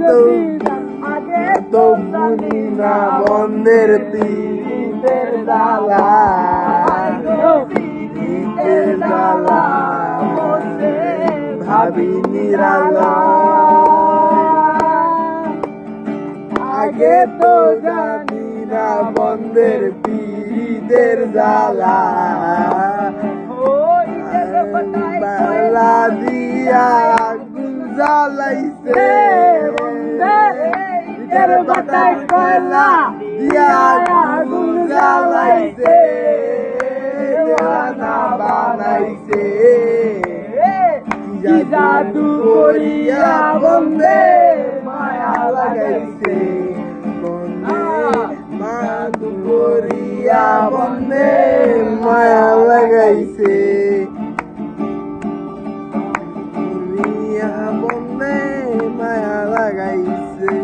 তো আগে তো বুঝি না বন্ধের পীড়িতের জ্বালা পীড়িতের জ্বালা ভাবি নিরালা। আগে তো জানি না বন্ধের পীড়িতের জ্বালা বালা দিয়া জ্বালাইছে ইটের বাটায় কয়লা দিয়া আগুন জ্বালাইছে দেওয়ানা বানাইছে কি জাদু করিয়া বন্দে মায়া লাগাইছে বন্দে মাদু করিয়া বন্দে মায়া লাগাইছে করিয়া বন্দে মায়া লাগাইছে